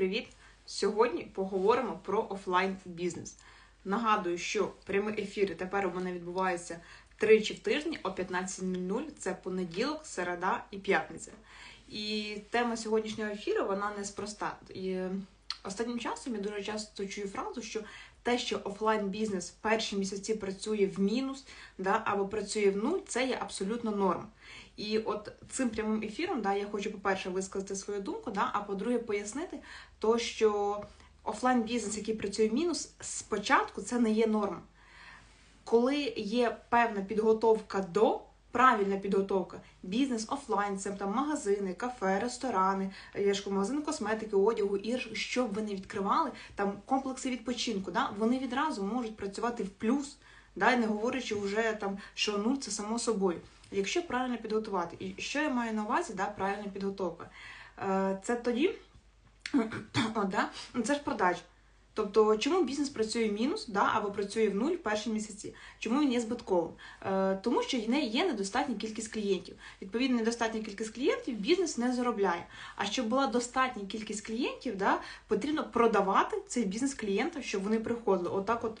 Привіт! Сьогодні поговоримо про офлайн бізнес. Нагадую, що прямі ефіри тепер у мене відбуваються тричі в тижні о 15.00. Це понеділок, середа і п'ятниця. І тема сьогоднішнього ефіру вона неспроста. І останнім часом я дуже часто чую фразу, що те, що офлайн бізнес в перші місяці працює в мінус, да, або працює в нуль, це є абсолютно норм. І от цим прямим ефіром, да, я хочу, по-перше, висказати свою думку, да, а по-друге, пояснити, то, що офлайн бізнес, який працює в мінус, спочатку це не є норм. Коли є певна підготовка до. Правильна підготовка, бізнес офлайн, це там магазини, кафе, ресторани, я ж кажу, магазини косметики, одягу, і що б ви не відкривали, там комплекси відпочинку, да, вони відразу можуть працювати в плюс, да, не говорячи вже там, що нуль це само собою. Якщо правильно підготувати, і що я маю на увазі, да, правильна підготовка, Е, це тоді, о, да, це ж продаж. Тобто, чому бізнес працює мінус, да, або працює в нуль в перші місяці? Чому він є збитковим? Е, тому що в неї є недостатня кількість клієнтів. Відповідно, недостатня кількість клієнтів бізнес не заробляє. А щоб була достатня кількість клієнтів, да, потрібно продавати цей бізнес клієнтам, щоб вони приходили. Отак, от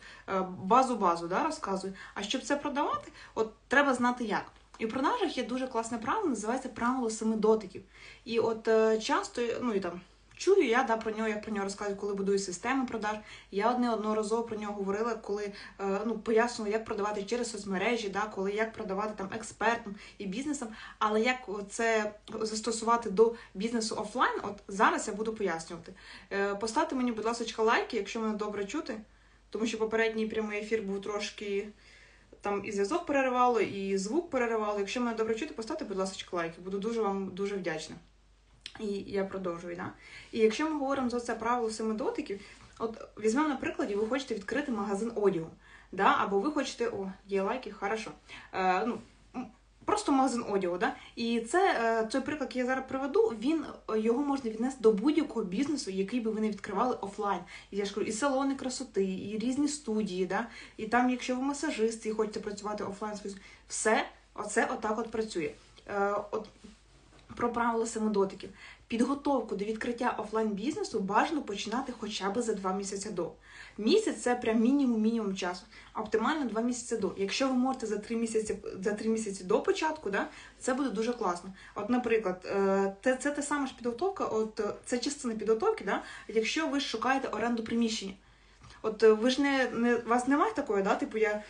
базу-базу да, розказую. А щоб це продавати, от треба знати як. І в продажах є дуже класне правило, називається правило семи дотиків. І от е, часто, ну і там. Чую я да, про нього, як про нього розказую, коли будую системи продаж. Я одне одноразово про нього говорила, коли е, ну, пояснювала, як продавати через соцмережі, да, коли як продавати там експертам і бізнесам. Але як це застосувати до бізнесу офлайн, от зараз я буду пояснювати. Е, Поставте мені, будь ласка, лайки, якщо мене добре чути, тому що попередній прямий ефір був трошки. Там і зв'язок переривало, і звук переривало. Якщо мене добре чути, поставте, будь ласка, лайки. Буду дуже вам дуже вдячна. І я продовжую. Да? І якщо ми говоримо за це правило семи дотиків, от візьмемо на прикладі, ви хочете відкрити магазин одягу. Да? Або ви хочете, о, є лайки, хорошо. Е, ну, Просто магазин одягу, да? і це той приклад, який я зараз приведу, він його можна віднести до будь-якого бізнесу, який би ви не відкривали офлайн. І я ж кажу, і салони красоти, і різні студії, да? і там, якщо ви масажист і хочете працювати офлайн, все оце отак от працює. Е, от про правила семидотиків. Підготовку до відкриття офлайн бізнесу бажано починати хоча б за два місяці до. Місяць це прям мінімум-мінімум часу. Оптимально два місяці до. Якщо ви можете за три місяці за три місяці до початку, да, це буде дуже класно. От, наприклад, це це те саме ж підготовка, от це частина підготовки, да, якщо ви шукаєте оренду приміщення. От ви ж не, не вас немає такої, да, типу я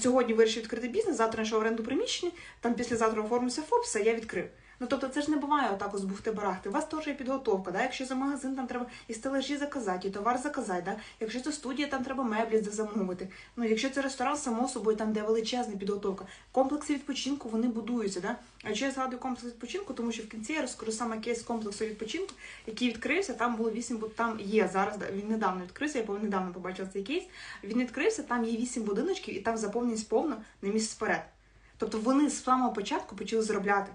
сьогодні вирішив відкрити бізнес, завтра знайшов оренду приміщення, там післязавтра оформився ФОП, все, я відкрив. Ну тобто це ж не буває отак ось бухти барахти. У вас теж є підготовка. Да? Якщо за магазин там треба і стележі заказати, і товар заказати. Да? Якщо це студія, там треба меблі замовити. Ну якщо це ресторан, само собою там де величезна підготовка. Комплекси відпочинку вони будуються. Да? А якщо я згадую комплекс відпочинку, тому що в кінці я розкажу саме кейс комплексу відпочинку, який відкрився. Там було вісім, бо там є зараз. Він недавно відкрився. Я недавно побачила цей кейс. Він відкрився, там є вісім будиночків, і там заповненість повно на місяць вперед. Тобто вони з самого початку почали заробляти.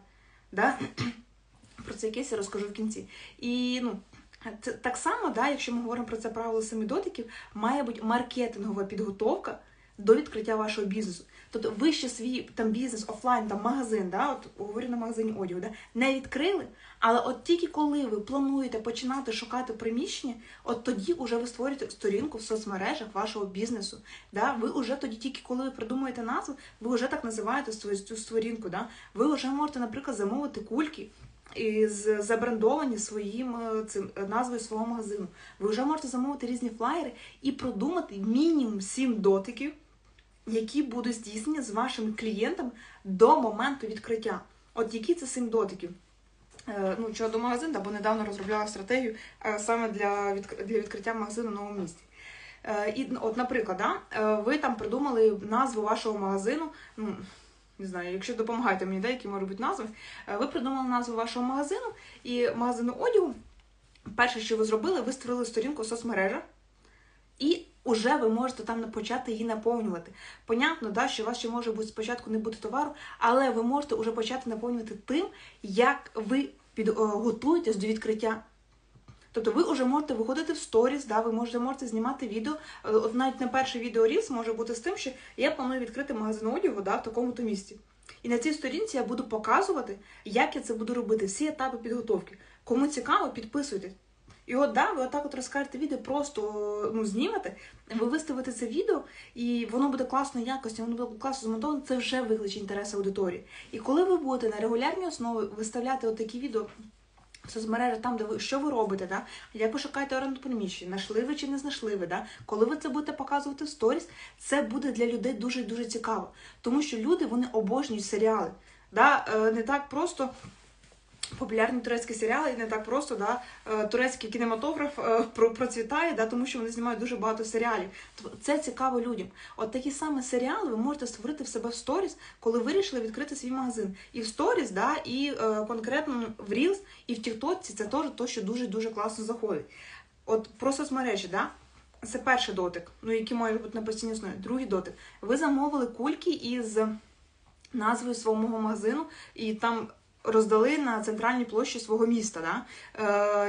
Да? Про це якесь я розкажу в кінці. І ну, це так само, да, якщо ми говоримо про це правило самі дотиків, має бути маркетингова підготовка до відкриття вашого бізнесу. Тобто ви ще свій там бізнес, офлайн, там магазин, да, от говорю на магазині одягу, да, не відкрили, але от тільки коли ви плануєте починати шукати приміщення, от тоді вже ви створюєте сторінку в соцмережах вашого бізнесу. Да? Ви вже тоді, тільки коли ви придумуєте назву, ви вже так називаєте цю сторінку. Да? Ви вже можете, наприклад, замовити кульки. І забрендовані своїм цим назвою свого магазину. Ви вже можете замовити різні флаєри і продумати мінімум сім дотиків які будуть здійснені з вашим клієнтом до моменту відкриття. От які це сім дотиків? Е, ну, щодо магазину, бо недавно розробляла стратегію е, саме для для відкриття магазину в новому місті. Е, і, от, Наприклад, да, ви там придумали назву вашого магазину. ну, не знаю, якщо допомагаєте мені, деякі можуть бути назви, ви придумали назву вашого магазину і магазину одягу. Перше, що ви зробили, ви створили сторінку в соцмережах і Уже ви можете там почати її наповнювати. Понятно, да, що у вас ще може бути спочатку не бути товару, але ви можете вже почати наповнювати тим, як ви підготуєтесь до відкриття. Тобто ви вже можете виходити в сторіс, да, ви можете можете знімати відео. Е, от навіть на перший відео Рілс може бути з тим, що я планую відкрити магазин одягу да, в такому-то місці. І на цій сторінці я буду показувати, як я це буду робити, всі етапи підготовки. Кому цікаво, підписуйтесь. І от да, ви отак от розкажете відео, просто ну, знімете, ви виставите це відео, і воно буде класної якості, воно буде класно змонтоване, це вже викличе інтерес аудиторії. І коли ви будете на регулярній основі виставляти от такі відео в соцмережі, там, де ви що ви робите, да? як ви шукаєте оренду приміщення, знайшли ви чи не знайшли ви, да? коли ви це будете показувати в сторіс, це буде для людей дуже дуже цікаво. Тому що люди вони обожнюють серіали. Да? Е, Не так просто. Популярні турецькі серіали і не так просто, да, е, турецький кінематограф е, процвітає, да, тому що вони знімають дуже багато серіалів. Це цікаво людям. От такі саме серіали ви можете створити в себе в сторіс, коли вирішили відкрити свій магазин. І в сторіс, да, і е, конкретно в Reels, і в Тіктоці це теж то, що дуже дуже класно заходить. От про соцмережі, да. Це перший дотик, ну який має бути на постійній основі. Другий дотик. Ви замовили кульки із назвою свого магазину, і там роздали на центральній площі свого міста да?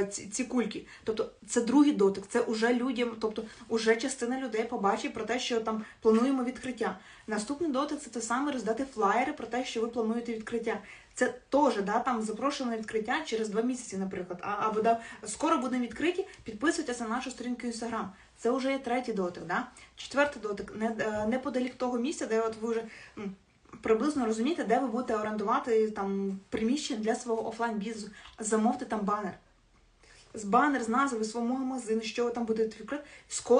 е, ці, ці кульки. Тобто це другий дотик, це вже людям, тобто вже частина людей побачить про те, що там плануємо відкриття. Наступний дотик це те саме роздати флаєри про те, що ви плануєте відкриття. Це теж да, там запрошено відкриття через два місяці, наприклад. А, або да, скоро будемо відкриті, підписуйтесь на нашу сторінку Instagram. Це вже є третій дотик. Да? Четвертий дотик, не, е, неподалік того місця, де от ви вже приблизно розумієте, де ви будете орендувати там приміщення для свого офлайн бізнесу, замовте там банер. З банер з назви свого магазину, що ви там будете відкрити,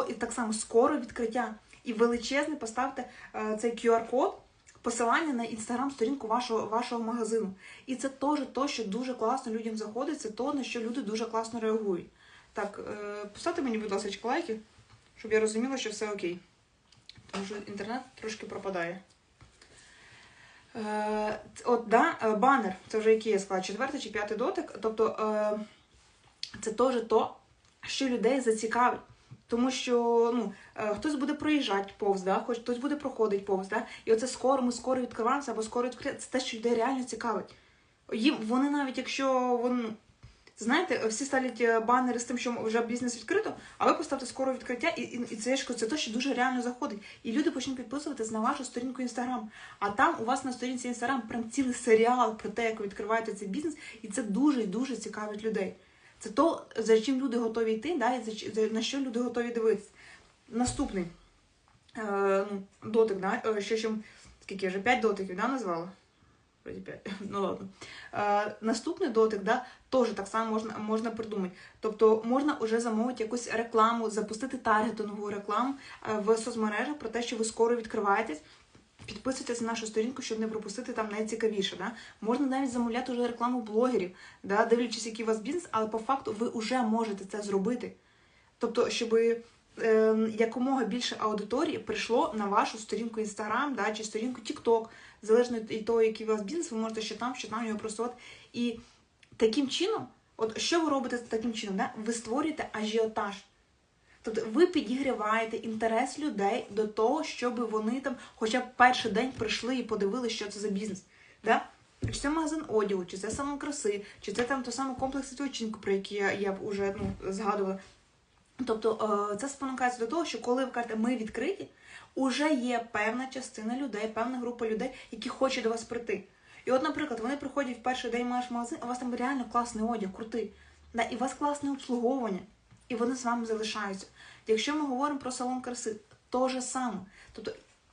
і так само скоро відкриття. І величезний поставте е, цей QR-код, посилання на інстаграм-сторінку вашого вашого магазину. І це теж то, що дуже класно людям заходить, це то, на що люди дуже класно реагують. Так, е, поставте мені, будь ласка, лайки, щоб я розуміла, що все окей. Тому що інтернет трошки пропадає. Е, от, да, е, банер, це вже який я сказала, четвертий чи п'ятий дотик. Тобто е, це теж то, що людей зацікавить. Тому що ну, хтось буде проїжджати повз, да? хоч хтось буде проходити повз. Да? І оце скоро ми скоро відкриваємося або скоро відкриємо. Це те, що людей реально цікавить. Їм вони навіть, якщо вони Знаєте, всі ставлять е, банери з тим, що вже бізнес відкрито, а ви поставте скоро відкриття, і і, і це це те, що дуже реально заходить. І люди почнуть підписуватись на вашу сторінку інстаграм. А там у вас на сторінці інстаграм прям цілий серіал про те, як ви відкриваєте цей бізнес, і це дуже і дуже цікавить людей. Це то, за чим люди готові йти, да, і за, на що люди готові дивитися. Наступний е, ну, дотик, да, е, ще скільки я вже 5 дотиків да, назвала. Ну ладно. Е, Наступний дотик, да, теж так само можна можна придумати. Тобто можна вже замовити якусь рекламу, запустити таргетингову рекламу в соцмережах про те, що ви скоро відкриваєтесь. Підписуйтесь на нашу сторінку, щоб не пропустити там найцікавіше. Да? Можна навіть замовляти вже рекламу блогерів, да? дивлячись, який у вас бізнес, але по факту ви вже можете це зробити. Тобто, щоб якомога більше аудиторії прийшло на вашу сторінку Instagram да, чи сторінку TikTok, залежно від того, який у вас бізнес, ви можете ще там, що там його просувати. І таким чином, от що ви робите таким чином? Да? Ви створюєте ажіотаж. Тобто ви підігріваєте інтерес людей до того, щоб вони там хоча б перший день прийшли і подивилися, що це за бізнес. Да? Чи це магазин одягу, чи це салон краси, чи це там той самий комплекс відпочинку, про який я я б вже ну, згадувала. Тобто е, це спонукається до того, що коли ви кажете, ми відкриті, уже є певна частина людей, певна група людей, які хочуть до вас прийти. І от, наприклад, вони приходять в перший день маєш магазин, у вас там реально класний одяг, крутий. Да, І у вас класне обслуговування, і вони з вами залишаються. Якщо ми говоримо про салон краси, то же саме. Тобто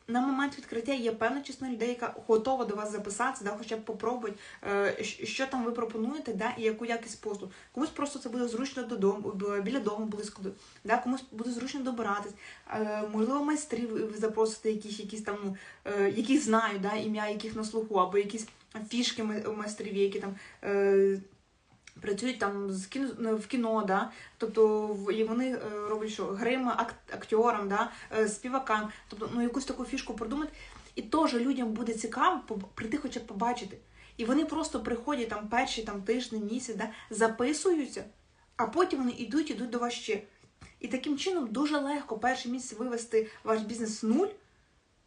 на момент відкриття є певна частина людей, яка готова до вас записатися, да, хоча б попробувати, е, що там ви пропонуєте, да, і яку якість послуг. Комусь просто це буде зручно додому, біля дому близько, да, комусь буде зручно добиратись. Е, можливо, майстрів ви запросите якісь, якісь там, ну, е, які знають, да, ім'я яких на слуху, або якісь фішки майстрів, які там працюють там з кіно ну, в кіно, да? тобто і вони е, роблять що грим акторам, да? Е, співакам, тобто ну якусь таку фішку продумати. І теж людям буде цікаво прийти, хоча б побачити. І вони просто приходять там перші там тиждень, місяць, да? записуються, а потім вони йдуть, йдуть до вас ще. І таким чином дуже легко перший місяць вивести ваш бізнес в нуль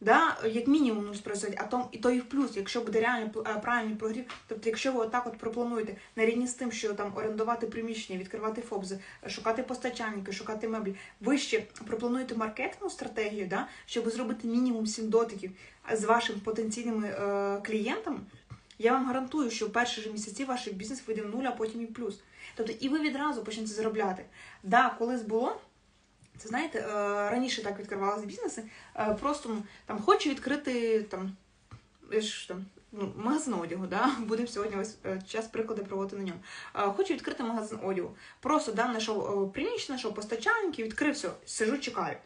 да, як мінімум ну, спрацювати, а то і то і в плюс, якщо буде реально е, правильний прогрів. Тобто, якщо ви отак от проплануєте на рівні з тим, що там орендувати приміщення, відкривати ФОБЗи, шукати постачальники, шукати меблі, ви ще проплануєте маркетингову стратегію, да, щоб зробити мінімум 7 дотиків з вашими потенційними е, клієнтами. Я вам гарантую, що в перші ж місяці ваш бізнес вийде в нуль, а потім і в плюс. Тобто, і ви відразу почнете заробляти. Да, колись було. Це знаєте, е, раніше так відкривалися бізнеси. е, Просто там хочу відкрити там, ж там ну, магазин одягу, да? будемо сьогодні ось е, час приклади проводити на ньому. Хочу відкрити магазин одягу. Просто да, знайшов приміщення, знайшов постачальників, відкрив все, сижу, чекаю.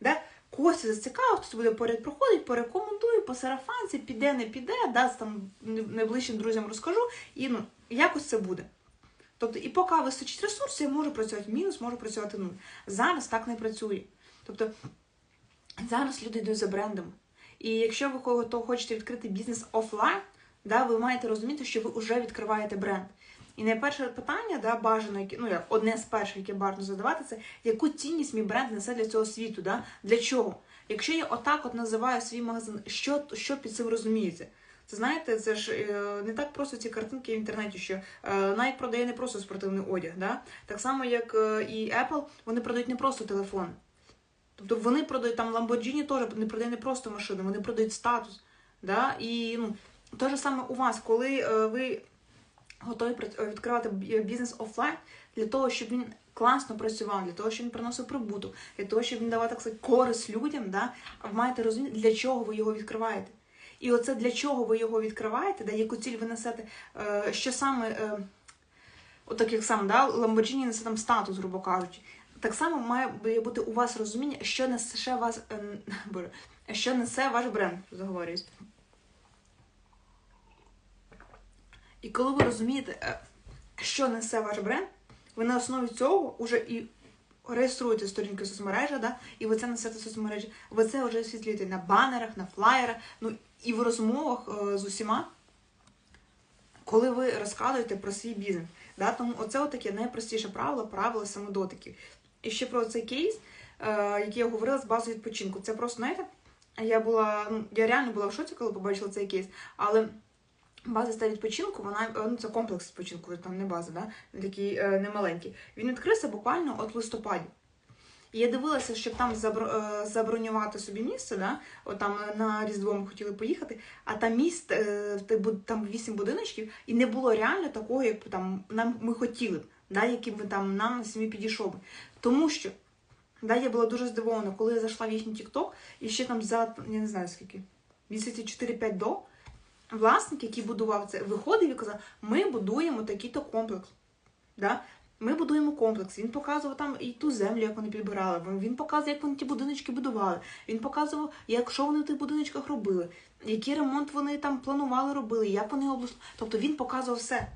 Да? Костя зацікавив, хтось буде поряд проходить, порекомендую, по сарафанці, піде, не піде, дасть там найближчим друзям розкажу, і ну, якось це буде. Тобто, і поки вистачить ресурсів, я можу працювати мінус, можу працювати нуль. Зараз так не працює. Тобто зараз люди йдуть за брендом. І якщо ви кого-то хочете відкрити бізнес офлайн, да, ви маєте розуміти, що ви вже відкриваєте бренд. І найперше питання, да, бажано, ну як одне з перших, яке бажано задавати, це яку цінність мій бренд несе для цього світу? Да? Для чого? Якщо я отак от називаю свій магазин, що, що під цим розуміється? Це знаєте, це ж е, не так просто ці картинки в інтернеті, що е, Nike продає не просто спортивний одяг, да? так само як е, і Apple, вони продають не просто телефон. Тобто вони продають там Lamborghini теж не продає не просто машину, вони продають статус. Да? І ну, те ж саме у вас, коли ви готові відкривати бізнес офлайн для того, щоб він класно працював, для того, щоб він приносив прибуток, для того, щоб він давав так сказати, користь людям, да? ви маєте розуміти, для чого ви його відкриваєте. І оце для чого ви його відкриваєте, да, яку ціль ви несете, е, що саме, е, от так як сам, да, Lamborghini несе там статус, грубо кажучи. Так само має бути у вас розуміння, що несе вас, е, що несе ваш бренд, заговорююсь. І коли ви розумієте, що несе ваш бренд, ви на основі цього вже і реєструєте сторінки в соцмережах, да, і ви це несете в соцмережі, ви це вже освітлюєте на банерах, на флаєрах, ну і в розмовах е, з усіма, коли ви розказуєте про свій бізнес. Да? Тому оце таке найпростіше правило, правило самодотиків. І ще про цей кейс, е, який я говорила з базою відпочинку. Це просто, знаєте, я була, ну, я реально була в шоці, коли побачила цей кейс, але база ста відпочинку, вона е, ну це комплекс відпочинку, там не база, да? такий немаленький. Він відкрився буквально от листопаді. Я дивилася, щоб там е, забронювати собі місце, да? От там е, на Різдво ми хотіли поїхати, а там міст, е, там вісім будиночків, і не було реально такого, як там нам ми хотіли, да? яким би там нам на сім'ї підійшов. Тому що да, я була дуже здивована, коли я зайшла в їхній TikTok, і ще там за я не знаю скільки, місяці 4-5 до. Власник, який будував це, виходив і казав, ми будуємо такий-то комплекс. Да? Ми будуємо комплекс. Він показував там і ту землю, як вони підбирали. Він показував, як вони ті будиночки будували. Він показував, як що вони в тих будиночках робили, який ремонт вони там планували робили, як вони облаштували. Тобто він показував все.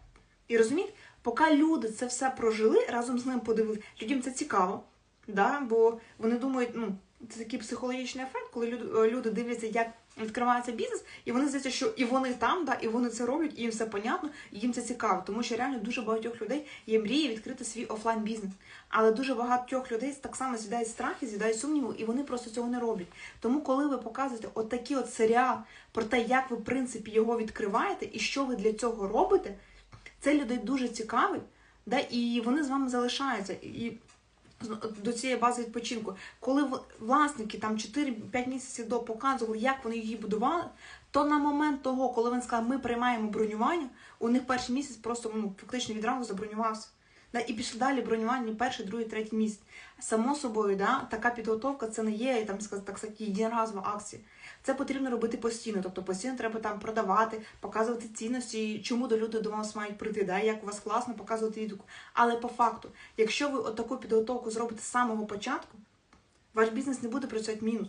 І розумієте, поки люди це все прожили, разом з ним подивилися, людям це цікаво. Да? Бо вони думають, ну, це такий психологічний ефект, коли люди дивляться, як відкривається бізнес, і вони здається, що і вони там, да, і вони це роблять, і їм все понятно, і їм це цікаво. Тому що реально дуже багатьох людей є мрії відкрити свій офлайн бізнес. Але дуже багатьох людей так само з'їдають страхи, з'їдають сумніви, і вони просто цього не роблять. Тому, коли ви показуєте от от серіал про те, як ви в принципі його відкриваєте і що ви для цього робите, це людей дуже цікавить, да, і вони з вами залишаються. І до цієї бази відпочинку, коли власники там 4-5 місяців до показували, як вони її будували, то на момент того, коли вони сказав, ми приймаємо бронювання, у них перший місяць просто ну, фактично відразу забронювався. Да, і пішли далі бронювання перший, другий, третій місяць. Само собою, да, така підготовка це не є там, сказ- так сказати, єдиноразова акція. Це потрібно робити постійно. Тобто постійно треба там продавати, показувати цінності, чому до люди до вас мають прийти, да, як у вас класно показувати відгук. Але по факту, якщо ви таку підготовку зробите з самого початку, ваш бізнес не буде працювати мінус.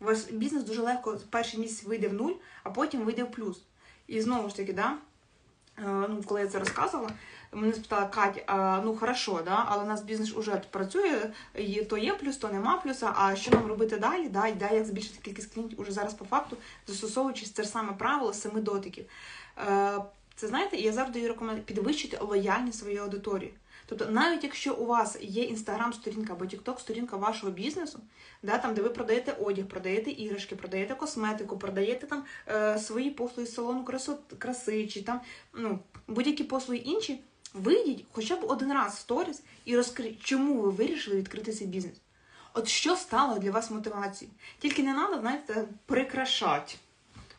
Ваш бізнес дуже легко перший місяць вийде в нуль, а потім вийде в плюс. І знову ж таки, да, коли я це розказувала, мене спитала Кать, а, ну хорошо, да, але у нас бізнес уже працює, і то є плюс, то нема плюса. А що нам робити далі? Да, і да, як збільшити кількість клієнтів уже зараз по факту, застосовуючи це саме правило семи дотиків. Е, Це знаєте, я завжди рекомендую підвищити лояльність своєї аудиторії. Тобто, навіть якщо у вас є інстаграм-сторінка або тікток-сторінка вашого бізнесу, да, там, де ви продаєте одяг, продаєте іграшки, продаєте косметику, продаєте там е, свої послуги з салону красот, краси, чи там ну, будь-які послуги інші, вийдіть хоча б один раз в сторіс і розкажіть, чому ви вирішили відкрити цей бізнес. От що стало для вас мотивацією? Тільки не треба, знаєте, прикрашати.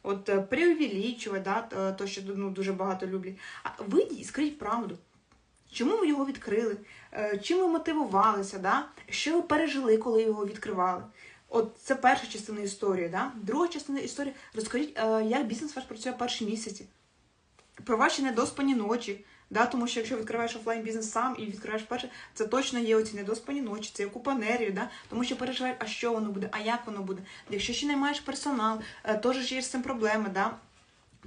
От е, преувеличувати, да, то, що ну, дуже багато люблять. А вийдіть і скажіть правду. Чому ви його відкрили, е, чим ви мотивувалися, да? що ви пережили, коли його відкривали. От це перша частина історії. Да? Друга частина історії розкажіть, е, як бізнес ваш працює перші місяці, про ваші недоспані ночі. Да, тому що якщо відкриваєш офлайн бізнес сам і відкриваєш перше, це точно є оці недоспані ночі, це є купа нервів, да, тому що переживаєш, а що воно буде, а як воно буде. Якщо ще не маєш персонал, е, теж є з цим проблеми, да.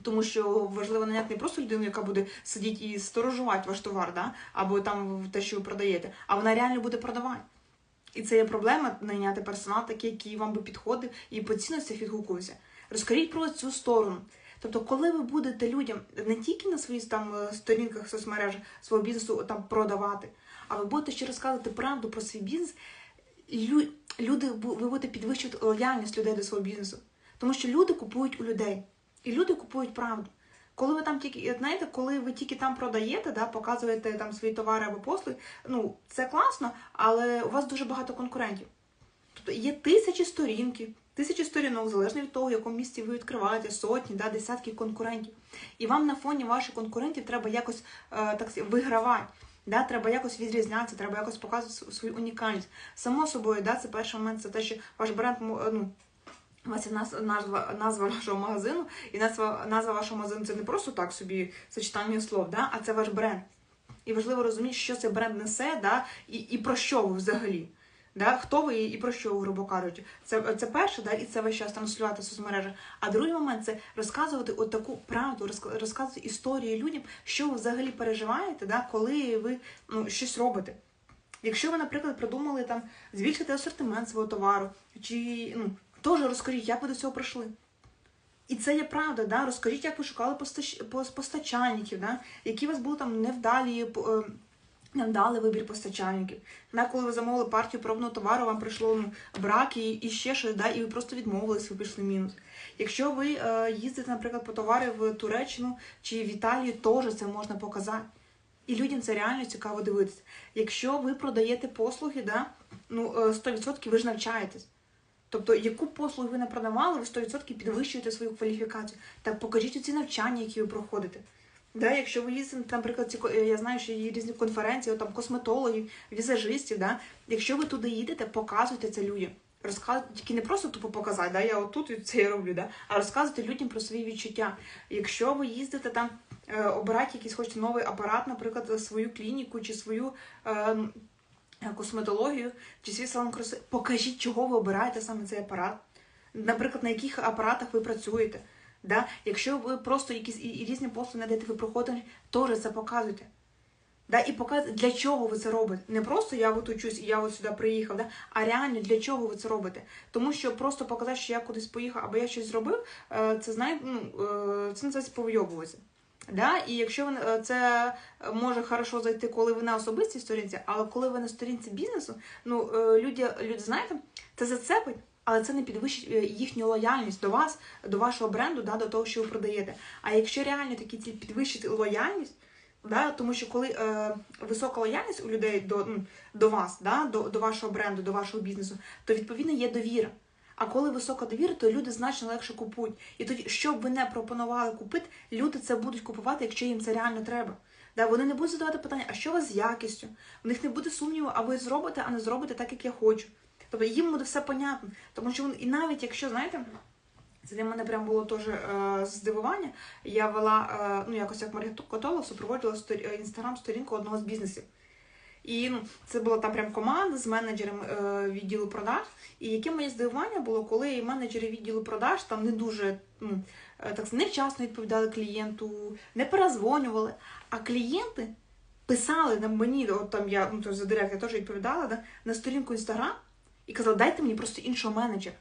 Тому що важливо наняти не просто людину, яка буде сидіти і сторожувати ваш товар, да, або там те, що ви продаєте, а вона реально буде продавати. І це є проблема найняти персонал, такий, який вам би підходив і по цінностях відгукувався. Розкажіть про цю сторону. Тобто, коли ви будете людям не тільки на своїх там е, сторінках соцмережах свого бізнесу там продавати, а ви будете ще розказувати правду про свій бізнес, лю- люди ви будете підвищувати лояльність людей до свого бізнесу. Тому що люди купують у людей, і люди купують правду. Коли ви там тільки, знаєте, коли ви тільки там продаєте, да, показуєте там свої товари або послуги, ну це класно, але у вас дуже багато конкурентів. Тобто є тисячі сторінків, тисячі сторінок, залежно від того, в якому місці ви відкриваєте, сотні, да, десятки конкурентів. І вам на фоні ваших конкурентів треба якось е, так вигравати. Да, треба якось відрізнятися, треба якось показувати свою унікальність. Само собою, да, це перший момент, це те, що ваш бренд ну, є назва, назва вашого магазину, і назва назва вашого магазину це не просто так собі сочетання слов, да, а це ваш бренд. І важливо розуміти, що цей бренд несе, да, і і про що ви взагалі. Да? Хто ви і про що, грубо кажучи. Це це перше, да? і це весь час транслювати в соцмережах. А другий момент це розказувати от таку правду, розказувати історії людям, що ви взагалі переживаєте, да? коли ви ну, щось робите. Якщо ви, наприклад, придумали там збільшити асортимент свого товару, чи ну, теж розкажіть, як ви до цього прийшли. І це є правда, да? розкажіть, як ви шукали постачальників, да? які у вас були там невдалі Невдалий вибір постачальників. Да, коли ви замовили партію пробного товару, вам прийшло брак і і ще щось, да, і ви просто відмовились, ви пішли мінус. Якщо ви е, їздите, наприклад, по товари в Туреччину чи в Італію, теж це можна показати. І людям це реально цікаво дивитися. Якщо ви продаєте послуги, да, ну, 100% е, ви ж навчаєтесь. Тобто, яку послугу ви не продавали, ви 100% підвищуєте свою кваліфікацію. Так покажіть ці навчання, які ви проходите. Да, Якщо ви їздите, наприклад, ці, я знаю, що є різні конференції, там косметологів, візажистів. Да? Якщо ви туди їдете, показуйте це людям. Розказуйте, тільки не просто тупо показати, да, я отут це роблю, да? а розказуйте людям про свої відчуття. Якщо ви їздите там, е, обирати якийсь хочете новий апарат, наприклад, свою клініку чи свою е, косметологію, чи свій салон краси, покажіть, чого ви обираєте саме цей апарат. Наприклад, на яких апаратах ви працюєте. Да? Якщо ви просто якісь і, різні послуги надаєте, ви проходите, теж це показуйте. Да? І показуйте, для чого ви це робите. Не просто я от учусь і я от сюди приїхав, да? а реально для чого ви це робите. Тому що просто показати, що я кудись поїхав або я щось зробив, е, це знаєте, ну, е, це називається повйобуватися. Да? І якщо е, це може хорошо зайти, коли ви на особистій сторінці, але коли ви на сторінці бізнесу, ну люди, люди знаєте, це зацепить але це не підвищить е, їхню лояльність до вас, до вашого бренду, да, до того, що ви продаєте. А якщо реально такі ці підвищити лояльність, да, тому що коли е, висока лояльність у людей до ну, до вас, да, до, до вашого бренду, до вашого бізнесу, то відповідно є довіра. А коли висока довіра, то люди значно легше купують. І тоді, що б ви не пропонували купити, люди це будуть купувати, якщо їм це реально треба. Да, Вони не будуть задавати питання, а що у вас з якістю? У них не буде сумніву, а ви зробите, а не зробите так, як я хочу. Тобто їм буде все понятно. Тому що і навіть якщо, знаєте, це для мене прям було теж е, здивування. Я вела, е, ну якось як маркетолог, супроводжувала інстаграм-сторінку одного з бізнесів. І ну, це була там прям команда з менеджером е, відділу продаж. І яке моє здивування було, коли менеджери відділу продаж там не дуже ну, е, так невчасно відповідали клієнту, не перезвонювали. А клієнти писали на мені, от там я ну, за директ я теж відповідала да, на сторінку інстаграм і казали, дайте мені просто іншого менеджера.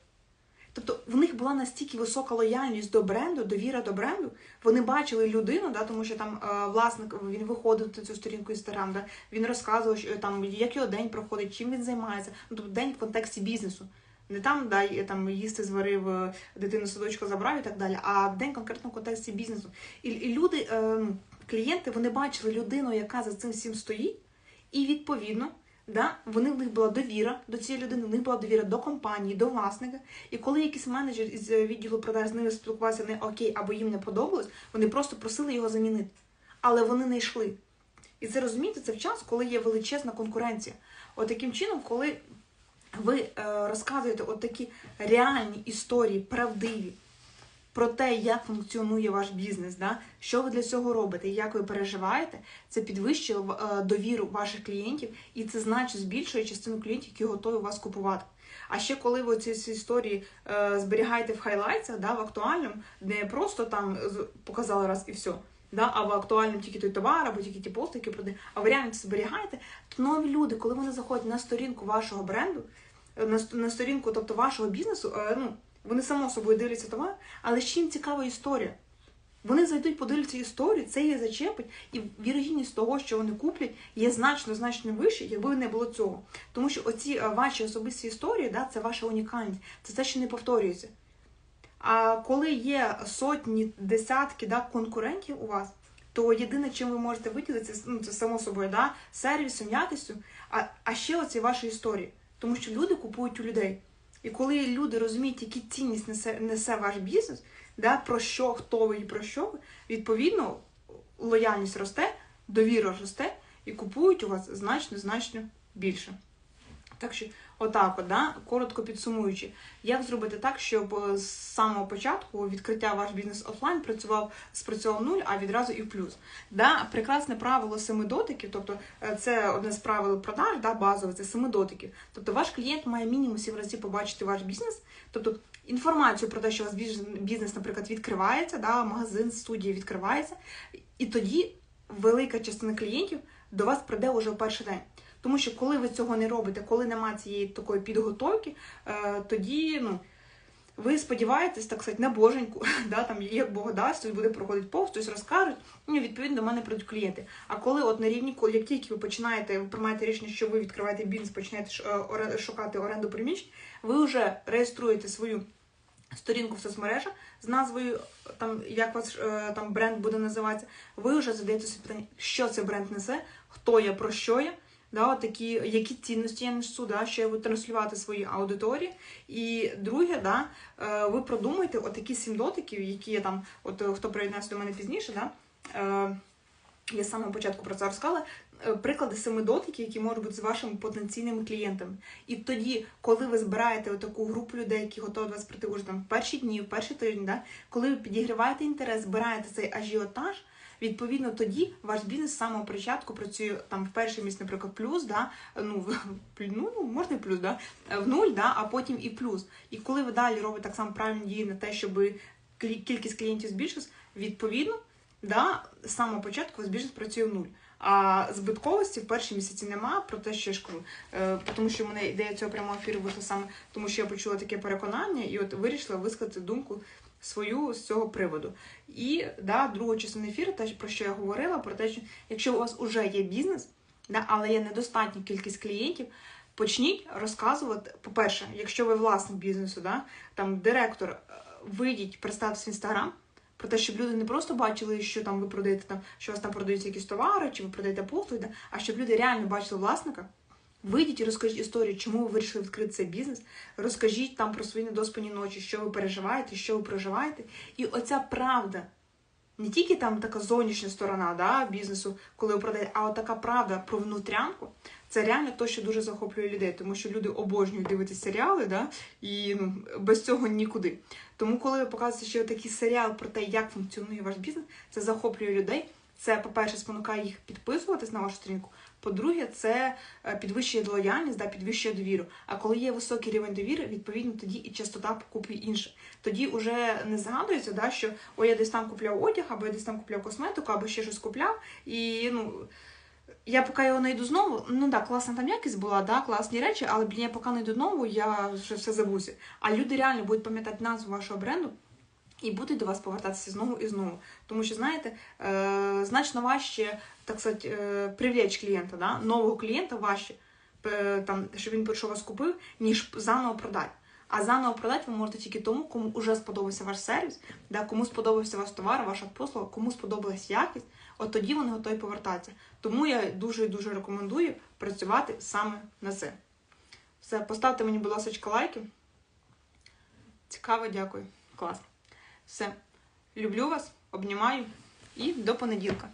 Тобто в них була настільки висока лояльність до бренду, довіра до бренду. Вони бачили людину, да, тому що там е, власник він виходив на цю сторінку інстаграм, да, він розказував, що, там, як його день проходить, чим він займається. Ну, тобто день в контексті бізнесу. Не там да, там їсти зварив, е, дитину садочку забрав і так далі, а день конкретно в контексті бізнесу. І, і люди, е, клієнти, вони бачили людину, яка за цим всім стоїть, і відповідно. Да? Вони в них була довіра до цієї людини, в них була довіра до компанії, до власника. І коли якийсь менеджер із е, відділу продаж з ними спілкувався не окей, або їм не подобалось, вони просто просили його замінити. Але вони не йшли. І це розумієте, це в час, коли є величезна конкуренція. От таким чином, коли ви е, розказуєте от такі реальні історії, правдиві, про те, як функціонує ваш бізнес, да? що ви для цього робите, як ви переживаєте, це підвищує е, довіру ваших клієнтів, і це значно збільшує частину клієнтів, які готові вас купувати. А ще коли ви ці, історії е, зберігаєте в хайлайтсах, да, в актуальному, не просто там показали раз і все, да, а в актуальному тільки той товар, або тільки ті пости, які продають, а це зберігаєте, то нові люди, коли вони заходять на сторінку вашого бренду, е, на, на сторінку, тобто вашого бізнесу, е, ну, вони само собою дивляться товар, але ще їм цікава історія. Вони зайдуть, подивляться історію, це її зачепить, і вірогідність того, що вони куплять, є значно значно вище, якби не було цього. Тому що оці е, ваші особисті історії, да, це ваша унікальність, це те, що не повторюється. А коли є сотні, десятки да, конкурентів у вас, то єдине, чим ви можете виділитися, ну, це само собою, да, сервісом, якістю, а, а ще оці ваші історії. Тому що люди купують у людей. І коли люди розуміють, які цінність несе, несе ваш бізнес, да, про що, хто ви і про що ви, відповідно, лояльність росте, довіра росте і купують у вас значно, значно більше. Так що, отак, от, да, коротко підсумуючи, як зробити так, щоб е, з самого початку відкриття ваш бізнес офлайн працював спрацював нуль, а відразу і в плюс. Да, прекрасне правило семи дотиків, тобто е, це одне з правил продаж, да, базове, це семи дотиків. Тобто ваш клієнт має мінімум сім разів побачити ваш бізнес, тобто інформацію про те, що у вас бізнес, наприклад, відкривається, да, магазин, студія відкривається, і тоді велика частина клієнтів до вас прийде уже в перший день. Тому що коли ви цього не робите, коли немає цієї такої підготовки, е, тоді ну, ви сподіваєтесь, так сказати, на боженьку, да, там, як Бог дасть, хтось буде проходити повз, хтось розкажуть, ну, і відповідно до мене прийдуть клієнти. А коли от на рівні, коли як тільки ви починаєте, ви приймаєте рішення, що ви відкриваєте бізнес, починаєте е, шукати оренду приміщень, ви вже реєструєте свою сторінку в соцмережах з назвою, там, як ваш е, там бренд буде називатися, ви вже задаєте собі питання, що цей бренд несе, хто я, про що я, да, такі, які цінності я несу, да, що я буду транслювати своїй аудиторії. І друге, да, е, ви продумайте отакі сім дотиків, які я там, от е, хто приєднався до мене пізніше, да, е, я з самого початку про це розказала. Е, Приклади семи дотиків, які можуть бути з вашими потенційними клієнтами. І тоді, коли ви збираєте таку групу людей, які готові до вас прийти уже там в перші дні, в перші тижні, да, коли ви підігріваєте інтерес, збираєте цей ажіотаж, відповідно тоді ваш бізнес з самого початку працює там в перший місяць, наприклад, плюс, да, ну, в, ну, можна і плюс, да, в нуль, да, а потім і плюс. І коли ви далі робите так само правильні дії на те, щоб кількість клієнтів збільшилась, відповідно, да, з самого початку у вас бізнес працює в нуль. А збитковості в перші місяці нема, про те, що я ж кажу. Е, тому що мене ідея цього прямого ефіру вийшла саме, тому що я почула таке переконання і от вирішила висказати думку свою з цього приводу. І да, друга частина ефіру, те, про що я говорила, про те, що якщо у вас вже є бізнес, да, але є недостатня кількість клієнтів, почніть розказувати. По-перше, якщо ви власник бізнесу, да, там директор, е, вийдіть, представтесь в інстаграм. Про те, щоб люди не просто бачили, що там ви продаєте там, що у вас там продаються якісь товари, чи ви продаєте послуги, а щоб люди реально бачили власника. Вийдіть і розкажіть історію, чому ви вирішили відкрити цей бізнес. Розкажіть там про свої недоспані ночі, що ви переживаєте, що ви проживаєте. І оця правда, не тільки там така зовнішня сторона да, бізнесу, коли ви продаєте, а от така правда про внутрянку, це реально те, що дуже захоплює людей, тому що люди обожнюють дивитися серіали, да, і ну, без цього нікуди. Тому, коли ви показуєте ще такий серіал про те, як функціонує ваш бізнес, це захоплює людей. Це, по-перше, спонукає їх підписуватись на вашу сторінку. По-друге, це е, підвищує лояльність, да, підвищує довіру. А коли є високий рівень довіри, відповідно тоді і частота покупки інша. Тоді вже не згадується, да, що ой, я десь там купляв одяг, або я десь там купляв косметику, або ще щось купляв. І ну я поки його знайду знову, ну так, класна там якість була, да, класні речі, але блін, я поки знайду знову, я вже все забуся. А люди реально будуть пам'ятати назву вашого бренду. І будуть до вас повертатися знову і знову. Тому що, знаєте, е, значно важче, так сказати, е, привлечь клієнта, да? нового клієнта важче, е, там, щоб він прийшов вас купив, ніж заново продати. А заново продати ви можете тільки тому, кому вже сподобався ваш сервіс, да? кому сподобався ваш товар, ваша послуга, кому сподобалась якість, от тоді вони готові повертатися. Тому я дуже і дуже рекомендую працювати саме на це. Все, поставте мені, будь ласка, лайки. Цікаво, дякую. Класно. Все. Люблю вас, обнімаю і до понеділка.